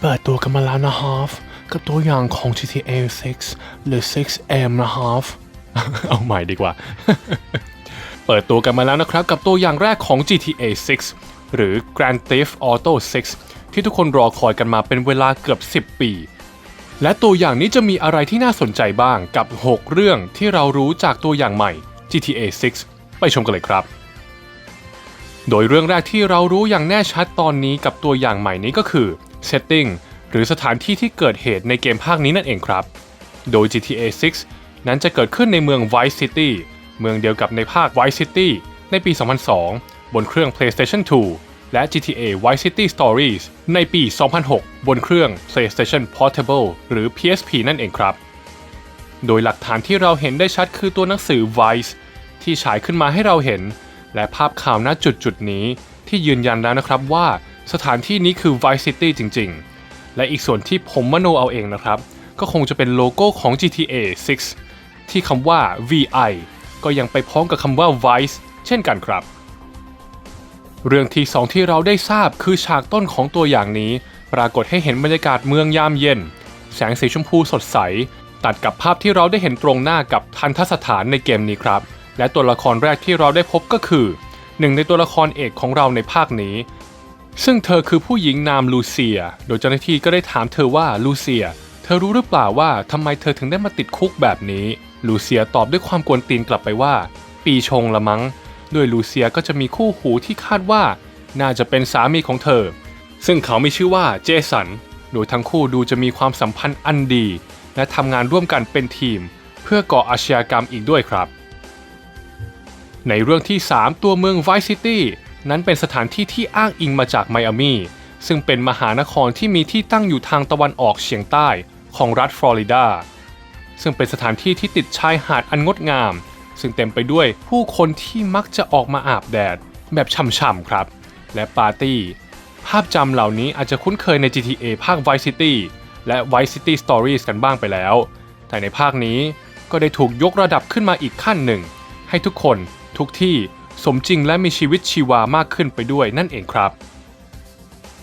เปิดตัวกันมาแล้วนะฮะกับตัวอย่างของ GTA 6 หรือ 6M นะฮะเอาใหม่ดีกว่า เปิดตัวกันมาแล้วนะครับ กับตัวอย่างแรกของ GTA 6 หรือ Grand Theft Auto 6 ที่ทุกคนรอคอยกันมาเป็นเวลาเกือบ 10 ปี และตัวอย่างนี้จะมีอะไรที่น่าสนใจบ้างกับ 6 เรื่องที่เรารู้จากตัวอย่างใหม่ GTA 6 ไปชมกันเลยครับ โดยเรื่องแรกที่เรารู้อย่างแน่ชัดตอนนี้กับตัวอย่างใหม่นี้ก็คือ Setting หรือสถานที่ที่เกิดเหตุในเกมภาคนี้นั่นเองครับ โดย GTA 6 นั้นจะเกิดขึ้นในเมือง Vice City เมืองเดียวกับในภาค Vice City ในปี 2002 บนเครื่อง PlayStation 2 และ GTA Vice City Stories ในปี 2006 บนเครื่อง PlayStation Portable หรือ PSP นั่นเองครับ โดยหลักฐานที่เราเห็นได้ชัดคือตัวหนังสือ Vice ที่ฉายขึ้นมาให้เราเห็น และภาพข่าวณจุดจุดนี้ที่ยืนยันแล้วนะครับว่า สถานที่นี้คือ Vice City จริง ๆ และอีกส่วนที่ผมมโนเอาเองนะครับ ก็คงจะเป็นโลโก้ของ GTA 6 ที่คำว่า VI ก็ยังไปพร้อมกับคำว่า Vice เช่นกันครับ เรื่องที่ 2 ที่เราได้ทราบคือฉากต้นของตัวอย่างนี้ ปรากฏให้เห็นบรรยากาศเมืองยามเย็น แสงสีชมพูสดใส ตัดกับภาพที่เราได้เห็นตรงหน้ากับทันทสถานในเกมนี้ครับ และตัวละครแรกที่เราได้พบก็คือหนึ่งในตัวละครเอกของเราในภาคนี้ ซึ่งเธอคือผู้หญิงนามลูเซีย โดยเจ้าหน้าที่ก็ได้ถามเธอว่าลูเซีย เธอรู้หรือเปล่าว่าทำไมเธอถึงได้มาติดคุกแบบนี้ ลูเซียตอบด้วยความกวนตีนกลับไปว่า ปีชงละมั้งโดยลูเซียก็จะมีคู่หูที่คาดว่า น่าจะเป็นสามีของเธอ ซึ่งเขามีชื่อว่าเจสัน โดยทั้งคู่ดูจะมีความสัมพันธ์อันดี และทำงานร่วมกันเป็นทีม เพื่อก่ออาชญากรรมอีกด้วยครับ ในเรื่องที่ 3 ตัวเมืองไวซิตี้ นั้นเป็นสถานที่ที่อ้างอิงมาจากไมอามีซึ่งเป็นมหานครที่มีที่ตั้งอยู่ทางตะวันออกเฉียงใต้ของรัฐฟลอริดา ซึ่งเป็นสถานที่ที่ติดชายหาดอันงดงาม ซึ่งเต็มไปด้วยผู้คนที่มักจะออกมาอาบแดด แบบช่ำๆครับ และปาร์ตี้ ภาพจำเหล่านี้อาจจะคุ้นเคยใน GTA ภาค Vice City และ Vice City Stories กันบ้างไปแล้ว แต่ในภาคนี้ก็ได้ถูกยกระดับขึ้นมาอีกขั้นหนึ่ง ให้ทุกคนทุกที่ สมจริงและมีชีวิตชีวามากขึ้นไปด้วยนั่นเองครับ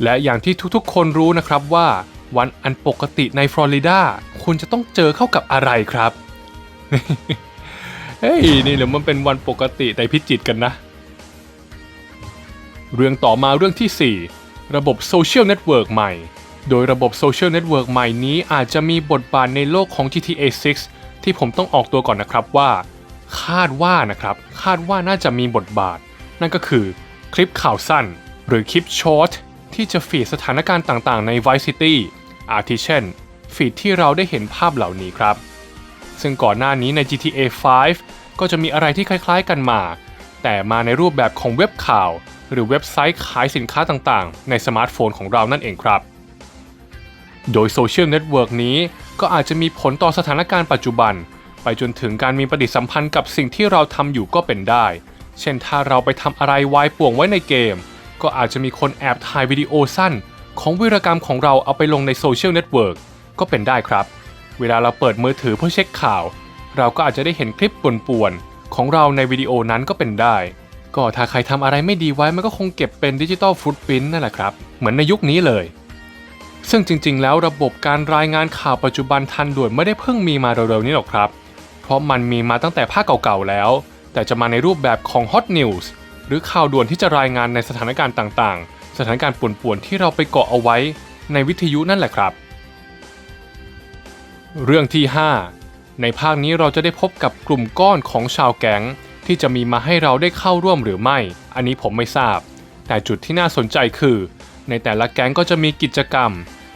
และอย่างที่ทุกๆ คนรู้นะครับว่า วันอันปกติในฟลอริดาคุณจะต้องเจอเข้ากับอะไรครับ เฮ้ยนี่หรือมันเป็นวันปกติในพิจิตกันนะ เรื่องต่อมาเรื่องที่ 4 ระบบโซเชียลเน็ตเวิร์กใหม่ โดยระบบโซเชียลเน็ตเวิร์กใหม่นี้อาจจะมีบทบาทในโลกของ GTA 6 ที่ผมต้องออกตัวก่อนนะครับว่า คาดว่านะครับคาดว่าน่าจะมีบทบาท นั่นก็คือคลิปข่าวสั้น หรือคลิปช็อตที่จะฟีดสถานการณ์ต่างๆ ใน Vice City อาทิเช่น ฟีดที่เราได้เห็นภาพเหล่านี้ครับ ซึ่งก่อนหน้านี้ใน GTA 5 ก็จะมีอะไรที่คล้ายๆกันมา แต่มาในรูปแบบของเว็บข่าว หรือเว็บไซต์ขายสินค้าต่างๆ ในสมาร์ทโฟนของเรานั่นเองครับ โดยโซเชียลเน็ตเวิร์กนี้ก็อาจจะมีผลต่อสถานการณ์ปัจจุบัน ไปจนถึงการมีปฏิสัมพันธ์กับสิ่งที่เราทำอยู่ก็เป็นได้ เช่นถ้าเราไปทำอะไรวายป่วงไว้ในเกม ก็อาจจะมีคนแอบถ่ายวิดีโอสั้น ของวิรกรรมของเราเอาไปลงในโซเชียลเน็ตเวิร์กก็เป็นได้ครับ เวลาเราเปิดมือถือเพื่อเช็คข่าว เราก็อาจจะได้เห็นคลิปป่วนๆของเราในวิดีโอนั้นก็เป็นได้ ก็ถ้าใครทำอะไรไม่ดีไว้มันก็คงเก็บเป็นดิจิตอลฟุตพิ้นนั่นแหละครับ เหมือนในยุคนี้เลยซึ่งจริงๆ แล้วระบบการรายงานข่าวปัจจุบันทันด่วนไม่ได้เพิ่งมีมาเร็วๆนี้หรอกครับ เพราะมันมีมาตั้งแต่ภาคเก่าๆแล้ว แต่จะมาในรูปแบบของ Hot News หรือข่าวด่วนที่จะรายงานในสถานการณ์ต่างๆ สถานการณ์ป่วนๆที่เราไปเกาะเอาไว้ในวิทยุนั่นแหละครับ เรื่องที่ 5 ในภาคนี้เราจะได้พบกับกลุ่มก้อนของชาวแก๊งที่จะมีมาให้เราได้เข้าร่วมหรือไม่ อันนี้ผมไม่ทราบ แต่จุดที่น่าสนใจคือ ในแต่ละแก๊งก็จะมีกิจกรรม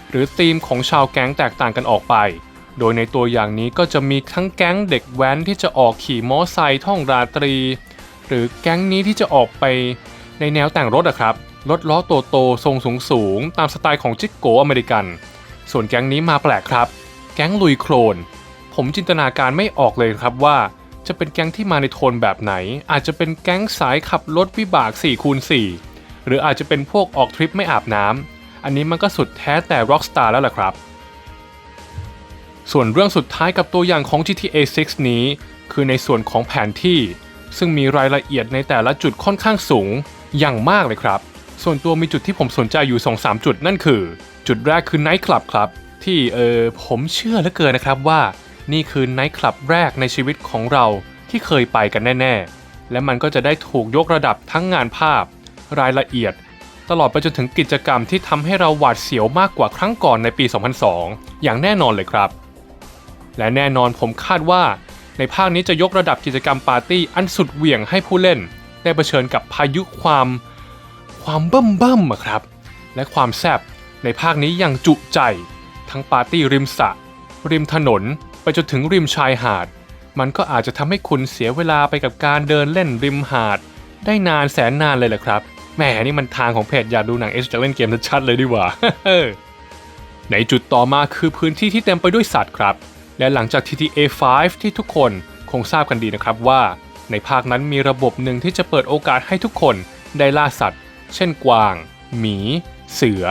หรือธีมของชาวแก๊งแตกต่างกันออกไป โดยในตัวอย่างนี้ก็จะมีทั้งแก๊งเด็กแว้นที่จะออกขี่มอไซค์ท่องราตรี หรือแก๊งนี้ที่จะออกไปในแนวแต่งรถอะครับรถล้อโตโตทรงสูงสูงๆตามสไตล์ของจิกโกอเมริกัน ส่วนแก๊งนี้มาแปลกครับ แก๊งลุยโคลนผมจินตนาการไม่ออกเลยครับว่า จะเป็นแก๊งที่มาในโทนแบบไหน อาจจะเป็นแก๊งสายขับรถวิบาก4คูณ4หรืออาจจะเป็นพวกออกทริปไม่อาบน้ำอันนี้มันก็สุดแท้แต่ Rockstar แล้วล่ะครับ ส่วนเรื่องสุดท้ายกับตัวอย่างของ GTA 6 นี้ คือในส่วนของแผนที่ ซึ่งมีรายละเอียดในแต่ละจุดค่อนข้างสูงอย่างมากเลยครับ ส่วนตัวมีจุดที่ผมสนใจอยู่ 2-3 จุดนั่นคือ จุดแรกคือไนท์คลับครับ ที่เออผมเชื่อเหลือเกินนะครับว่า นี่คือไนท์คลับแรกในชีวิตของเราที่เคยไปกันแน่ ๆ และมันก็จะได้ถูกยกระดับทั้งงานภาพ รายละเอียด ตลอดไปจนถึงกิจกรรมที่ทำให้เราหวาดเสียวมากกว่าครั้งก่อนในปี 2002 อย่างแน่นอนเลยครับ และแน่นอนผมคาดว่า ในภาคนี้จะยกระดับกิจกรรมปาร์ตี้อันสุดเหวี่ยงให้ผู้เล่น ได้เผชิญกับพายุความความเบิ่มเบิ่มอะครับ และความแซบในภาคนี้อย่างจุใจ ทั้งปาร์ตี้ริมสระริมถนน ไปจนถึงริมชายหาด มันก็อาจจะทำให้คุณเสียเวลาไปกับการเดินเล่นริมหาด ได้นานแสนนานเลยแหละครับแหมนี่มันทางของเพจอยากดูหนังเอชจะเล่นเกมชัดๆเลยดีกว่าในจุดต่อมาคือพื้นที่ที่เต็มไปด้วยสัตว์ครับ และหลังจาก TTA 5 ที่ทุกคนคงทราบกันดีนะครับว่า ในภาคนั้นมีระบบหนึ่งที่จะเปิดโอกาสให้ทุกคนได้ล่าสัตว์ เช่นกวาง หมี เสือ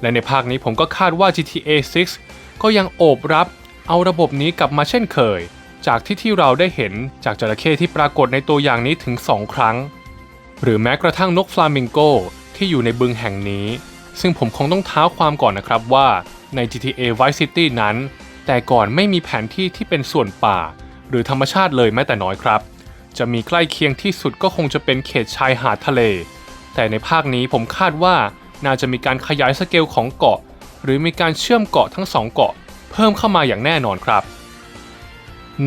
และในภาคนี้ผมก็คาดว่า GTA 6 ก็ยังโอบรับเอาระบบนี้กลับมาเช่นเคย จากที่ที่เราได้เห็นจากจระเข้ที่ปรากฏในตัวอย่างนี้ถึง 2 ครั้ง หรือแม้กระทั่งนกฟลามิงโกที่อยู่ในบึงแห่งนี้ ซึ่งผมคงต้องเท้าความก่อนนะครับว่าใน GTA Vice City นั้น แต่ก่อนไม่มีแผนที่ที่เป็นส่วนป่า หรือธรรมชาติเลยแม้แต่น้อยครับ จะมีใกล้เคียงที่สุดก็คงจะเป็นเขตชายหาดทะเล แต่ในภาคนี้ผมคาดว่าน่าจะมีการขยายสเกลของเกาะ หรือมีการเชื่อมเกาะทั้งสองเกาะ เพิ่มเข้ามาอย่างแน่นอนครับ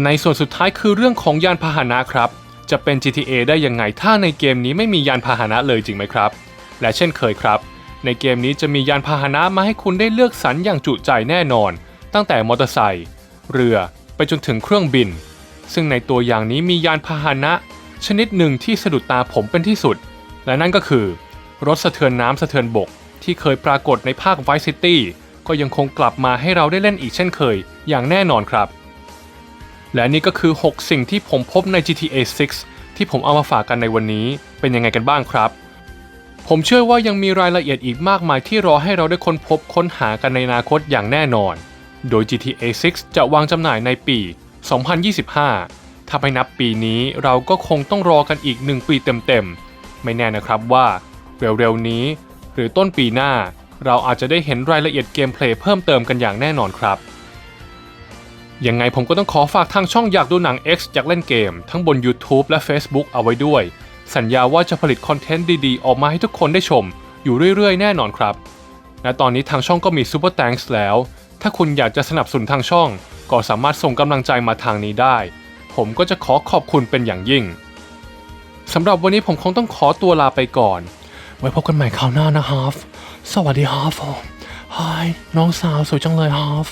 ในส่วนสุดท้ายคือเรื่องของยานพาหนะครับ จะเป็น GTA ได้ยังไงถ้าในเกมนี้ไม่มียานพาหนะเลยจริงไหมครับ และเช่นเคยครับ ในเกมนี้จะมียานพาหนะมาให้คุณได้เลือกสรรอย่างจุใจแน่นอน ตั้งแต่มอเตอร์ไซค์เรือไปจนถึงเครื่องบิน ซึ่งในตัวอย่างนี้มียานพาหนะ ชนิดหนึ่งที่สะดุดตาผมเป็นที่สุด และนั่นก็คือ รถสะเทือนน้ำสะเทือนบก ที่เคยปรากฏในภาค Vice City ก็ยังคงกลับมาให้เราได้เล่นอีกเช่นเคย อย่างแน่นอนครับ และนี่ก็คือ 6 สิ่งที่ผมพบใน GTA 6 ที่ผมเอามาฝากกันในวันนี้ เป็นยังไงกันบ้างครับ ผมเชื่อว่ายังมีรายละเอียดอีกมากมายที่รอให้เราได้ค้นพบค้นหากันในอนาคตอย่างแน่นอน โดย GTA 6 จะวางจำหน่ายในปี 2025 ถ้าไม่นับปีนี้เราก็คงต้องรอกันอีก 1 ปีเต็มๆ ไม่แน่นะครับว่าเร็วๆนี้ หรือต้นปีหน้า เราอาจจะได้เห็นรายละเอียดเกมเพลย์เพิ่มเติมกันอย่างแน่นอนครับ ยังไงผมก็ต้องขอฝากทางช่องอยากดูหนัง X อยากเล่นเกม ทั้งบน YouTube และ Facebook เอาไว้ด้วย สัญญาว่าจะผลิตคอนเทนต์ดีๆ ออกมาให้ทุกคนได้ชม อยู่เรื่อยๆ แน่นอนครับ และตอนนี้ทางช่องก็มี Super Thanks แล้ว ถ้าคุณอยากจะสนับสนุนทางช่อง ก็สามารถส่งกำลังใจมาทางนี้ได้ ผมก็จะขอขอบคุณเป็นอย่างยิ่งสำหรับวันนี้ผมคงต้องขอตัวลาไปก่อน ไว้พบกันใหม่คราวหน้านะฮาฟสวัสดีฮาฟฮายน้องสาวสวยจังเลยฮาฟ